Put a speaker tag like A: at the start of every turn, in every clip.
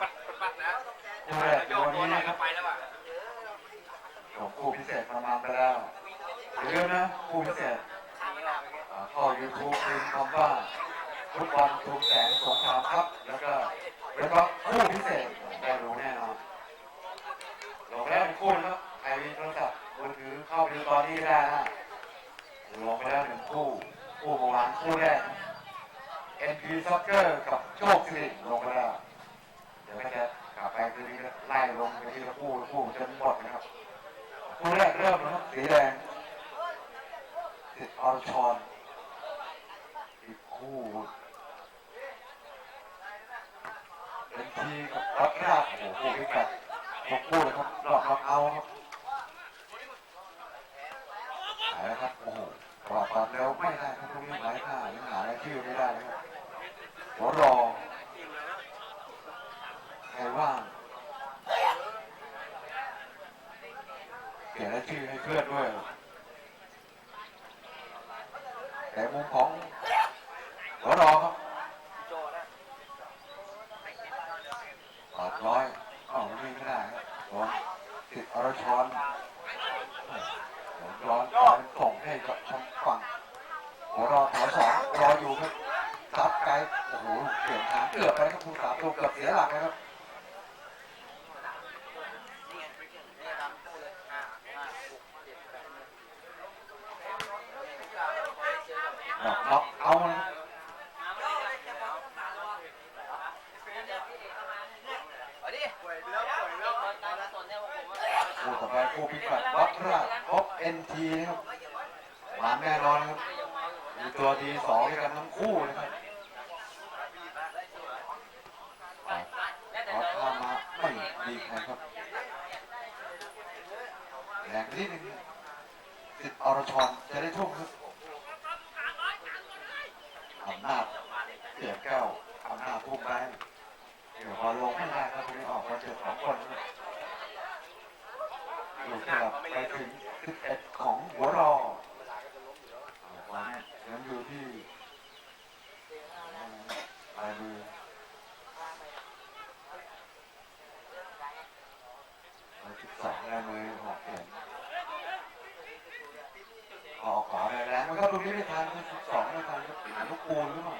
A: ปัดปัดนะ
B: คู่แรก
A: โยก
B: วัน
A: ตัวหน่
B: นี้
A: อยก็ไปแล้วอะ
B: ของคู่พิเศษประมาณไปแล้วอย่าลืมนะคู่พิเศษเข้ายูทูบพิมพ์คำว่าฟุตบอลทุกแสงสงครามครับ แล้วก็แล้วก็คู่พิเศษได้รู้แน่นอนลงแล้วหนึ่งคู่นะครับใครมีโทรศัพท์มือถือเข้าไปดูตอนนี้ได้นะลงไปแล้วหนึ่งคู่ คู่เมื่อวานคู่แรก NP Soccer กับโชคสิริลงไปแล้ว เดี๋ยวก็จะกลับไปทีนี้ไล่ลงไปทีละคู่ละคู่จนหมดนะครับคู่แรกเริ่มนะครับสีแดงติดอรชรอีกคู่เป็นทีกับวัดราชโอ้โหคู่พิกัดหกคู่เลยครับรอบน็อกเอาครับหายแล้วครับโอ้โหปราบปรามแล้วไม่ได้ครับตรงนี้หายท่ายังหารายชื่อไม่ได้เลยครับหัวรอ ว่า เขียนชื่อให้เพื่อนด้วย แต่มุมของหัวรอครับปาดร้อยอ้าววิ่งไม่ได้ครับโดนติดอรชรโดนร้อนส่งให้กับทางฝั่งหัวรอแถวสองรออยู่ครับซับไกลโอ้โหเปลี่ยนทางเกือบไปครับผู้สาตัวเกือบเสียหลักนะครับ น็อกน็อกเอานะครับ คู่ต่อไปคู่พิกัดวัดราชพบเอ็นทีนะครับหวานแน่นอนครับมีตัวทีสองด้วยกันทั้งคู่นะครับขอข้ามาไม่ดีใครครับแรงนิดนึงติดอรชรจะได้ทุ่มครับอำนาจเสียบแก้วอำนาจพุ่งไปเดี๋ยวพอลงไม่ได้ครับตรงนี้ออกมาเจอสองคนครับ อยู่สลับไปถึง11ของหัวรอวันยังอยู่ที่ปลายมือร้อยสิบสองได้มือหกเห็นออกขวาไปแล้วมันก็ตรงนี้ไม่ทันสิบสองไม่ทันก็หาลูกปูนหรือเปล่า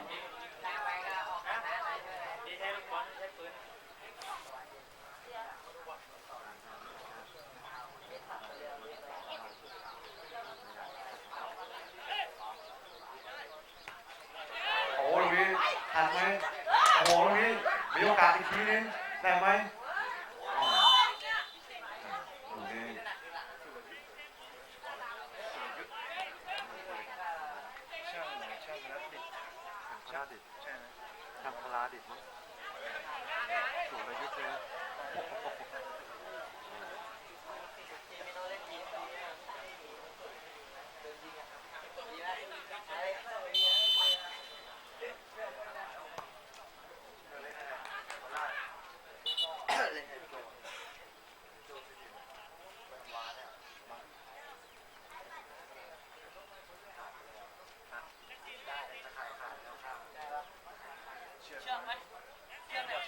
B: โอ้โหตรงนี้ทันไหมโอ้โหตรงนี้มีโอกาสอีกทีนึง ได้ไหมอ๋อเค
C: ชาติดใช่ไหมทำพลาดิมั้งสูงอายุเลย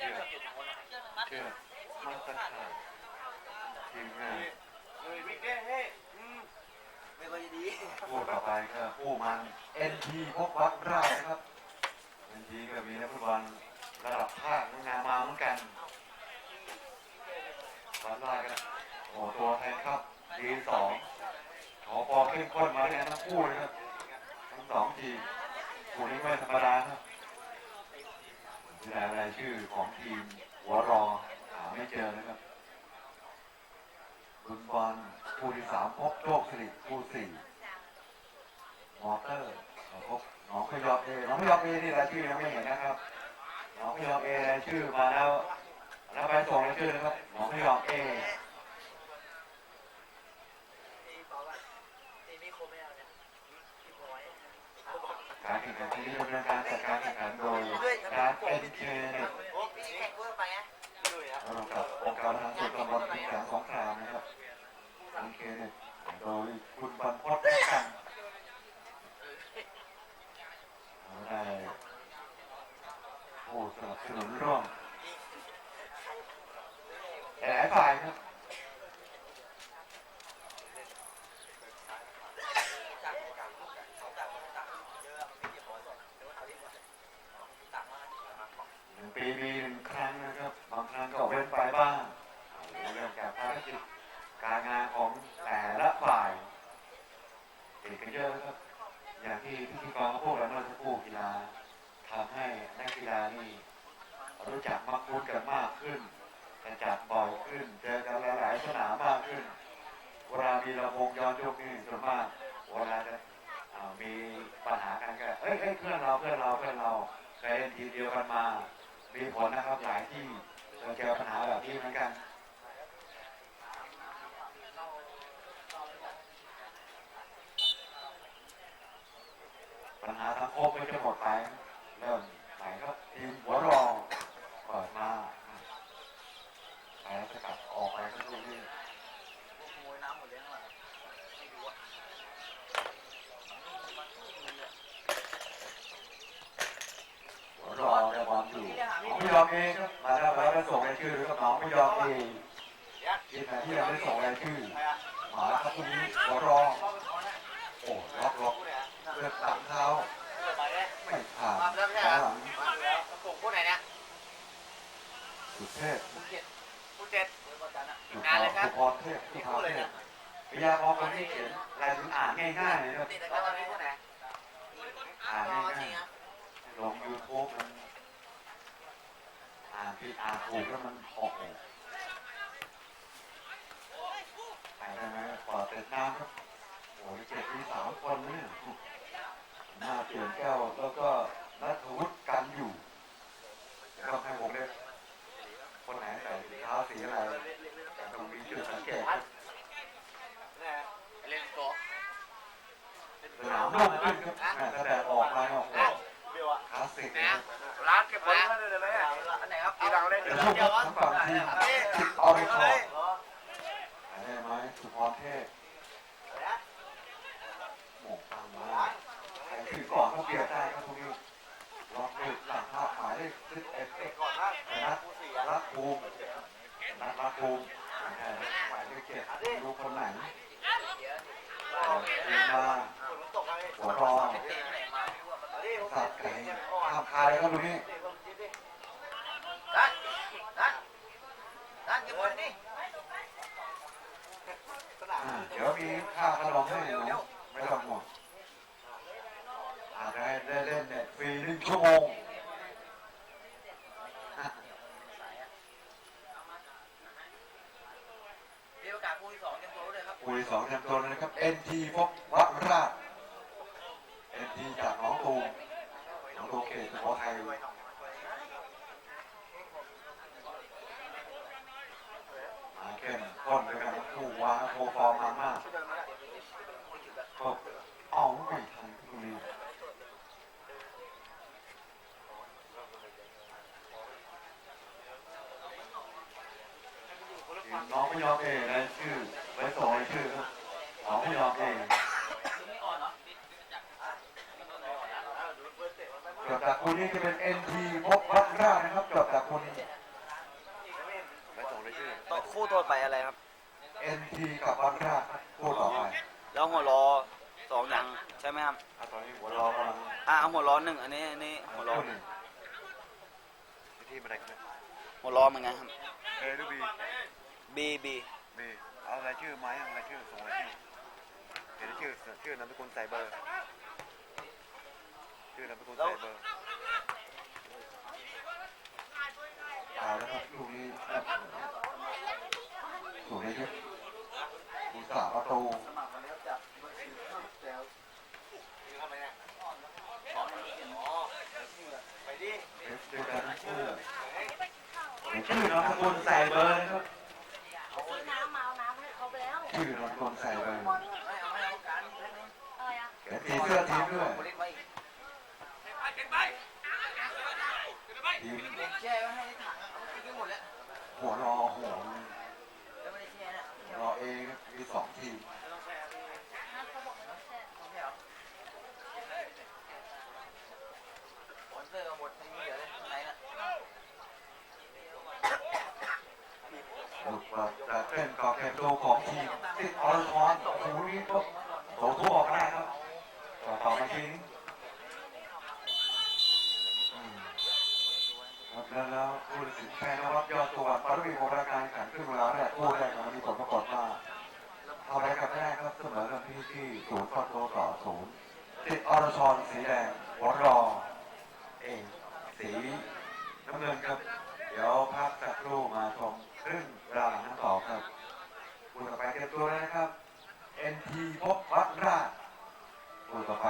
C: เชื่อมา
B: ตั้งแต่ทีมงาน
A: เฮ้ยวิกเก้เฮ้ย
C: ไม่ค่อยดี
B: คู่ต่อไปก็คู่มันเอ็นทีพบวัดราชครับเอ็นทีก็มีนักฟุตบอลระดับภาคงานมาเหมือนกันวัดราชกันโอ้ตัวแทนครับทีสองขอพอเข้มข้นมาเลยทั้งคู่เลยครับทั้งสองทีมคู่นี้ไม่ธรรมดาครับ มีรายชื่อของทีมหัวรอหาไม่เจอนะครับคุณบอลผู้ที่สามพบโชคสิริผู้สี่มอเตอร์พบน้องพยอบเอน้องพยอบเอนี่รายชื่อยังไม่เห็นนะครับน้องพยอบเอรายชื่อมาแล้วแล้วไปส่งรายชื่อนะครับน้องพยอบเอ การแข่งขันที่นี้ดำเนินการจัดการแข่งขันโดยการเอ็นเคเน็ต
C: โอ้พี่แข่งเพื่อไปอะดูอะ
B: ร่วมกับองค์การพัฒนาส่วนตำบลพิการสงครามนะครับเอ็นเคเน็ตโดยคุณบรรพตกันได้ผู้สนับสนุนร่วมหลายฝ่ายครับ หนึ่งปีมีหนึ่งครั้งนะครับ บางครั้งก็เว้นไปบ้างเรื่องจากภารกิจการงานของแต่ละฝ่ายติดกันเยอะนะครับ อย่างที่พิธีกรเขาพูดแล้วเมื่อสักครู่กีฬา ทำให้นักกีฬานี่รู้จักมักคุ้นกันมากขึ้นกระจัดบ่อยขึ้น เจอกันหลายๆสนามมากขึ้น เวลามีระวงย้อนยุคนี่ส่วนมากเวลาจะมีปัญหากันก็เอ้ยเอ้ยเพื่อนเราเพื่อนเราเพื่อนเราเคยเล่นทีเดียวกันมา มีผลนะครับหลายที่เราเจอปัญหาแบบนี้เหมือนกันปัญหาสังคมไม่จะหมดไป เริ่มไหนครับทีมหัวรองเปิดมาไปแล้วจะกลับออกไปก็ทุกที่หัวรองได้บอลอยู่น้องไม่ยอม เองครับมาแล้วมาแล้วได้ส่งรายชื่อหรือกับน้องไม่ยอมเองทีมไหนที่ยังไม่ส่งรายชื่อมาแล้วครับคนนี้หัวรองโอ้ล็อกล็อกเลือดตับเท้าไม่ผ่านขา
A: ห
B: ลัง
A: มาแล้วกระปุกผู้ไหนเนี่ย
B: สุดเทพ
A: ผู้เจ็ดผู้เจ็ด
B: สุดพรสุดพรเทพสุดพรเทพพยามองคนที่เขียนลายมืออ่านง่ายๆนะครับ
A: อ่า
B: นง่ายๆลองยูทูบมัน อานผิดอ่านถูกแล้วมันโอ้โหไปได้ไหมปอดเต็มน้ำครับโอ้ยเจ็บมีสามคนเนี่ยหน้าเปลี่ยนแก้วแล้วก็นัทวุฒิกันอยู่ต้องให้ผมเล่นคนไหนใส่รองเท้าสีอะไรแต่ต้องมีจุดสังเกต
A: เล่นโกะ
B: สนามโล่งขึ้นครับแม่แดดออก
A: น
B: นะ
A: ร้านเก็บไว้ได้ไหมอันไหนครับที่ดังเล่น
B: เดี๋
A: เดี๋
B: ย
A: ยวว
B: ชมครับทั้งฝั่งทีมติดออริคอร์ได้ไหมสุพรเทพหมกตามมาใครถือก่อนก็เปลี่ยนได้ครับตรงนี้ล็อกเลยหลังภาพหมายเลขสิบเอ็ดนัดรักภูมินัดรักภูมิหมายเลขเจ็ดดูคนไหนทีมมาหัวรอง สัตว์ไก่ห้ามคายครับตรงนี้
A: ร้านร้านร้านเก็บไว้นี่
B: อ่าเดี๋ยวมีค่าขนมให้นะไม่ต้องห่วงอะได้เล่นเนี่ยฟรีหนึ่งชั่วโมง
A: มีประกาศผู้ที่สองเก็บตัวเลยครับ
B: คุยสองจำตัวเลยนะครับ NT พบวัดราช NT จากหนองตูม หนองตูมเขตสุโขทัยมาเข้มข้นด้วยกันคู่วาโปรฟอร์มมามากก็เอาไม่ทันทุรีน้องไม่ยอมเองรายชื่อไว้ส่งชื่อครับน้องไม่ยอมเอง จบจากคุณนี่จะเป็น NT พบวัดราชนะครับจบจากคุณ
C: ไม่ส่งรายชื่อ
D: ต่อคู่ตัวไปอะไรครับ
B: NT กับวัดราชพูดต่อไป
D: แล้วหัวล้อสองอย่างใช่ไหมครับ
B: อะตอนนี้หัวเรอกำลัง
D: อ่าเอาหัวล้อหนึ่งอันนี้อันนี้หัวล้อ
B: หนึ่ง
C: ที่มาไหนกันเนี่ย
D: หัวล้อเป็นไงครับ
C: เอหรือบี
D: บีบี
C: บีเอารายชื่อไหมเอารายชื่อส่งรายชื่อเห็นชื่อชื่อนามสกุลใส่เบอร์ ชื่อนามสกุลใส่เบอร์
B: เอาแล้วครับลูกนี้ถูกเลยครับผู้สาประตูเอฟด้วยกันทั้งคู่เห็นชื่อนามสกุลใส่เบอร์นะครับ
E: ซื้อน้ำมาเอาน้ำให้เขาไปแล้ว
B: ชื่อนามสกุลใส่เบอร์
E: อะไรอะ
B: เขียนสีเสื้อทีมด้วยทีม
A: แช่ไว้ให้ถังเอาไปกินหมดแล้ว
B: หัวรอหัว
A: แล้วไม่ได้แช่นะ
B: รอเองมีสองทีม
E: บอกว่าแช่
A: ไม่ใช่หรอสปอนเซอร์หมดไม่มีเหลือเลยข้างในน่ะ
B: หลุดมาแต่เป็นกองเก็บตัวของทีมติดอรชรโอ้โหนี่ก็โถทั่วออกได้ครับตอต่อมาทีนี้ ฉล้นแล้วคุณสิทธิ์ชัยนวัฒยอดสวัสดิ์ปรมีโอรายการขันขึ้นเวลาแรกคู่แรกมันมีผลประกฏว่าเท่าไรกับแรกก็เสมอกันที่ที่ศูนย์ฟอนโตต่อศูนย์ติดอรชรสีแดงวอรอเองสีน้ำเงินครับเดี๋ยวพักสักครู่มาชมครึ่งเวลาวนั้นต่อครับคุณต่อไปเตรียมตัวแล้วนะครับ NT พบวัดราชคุณต่อไป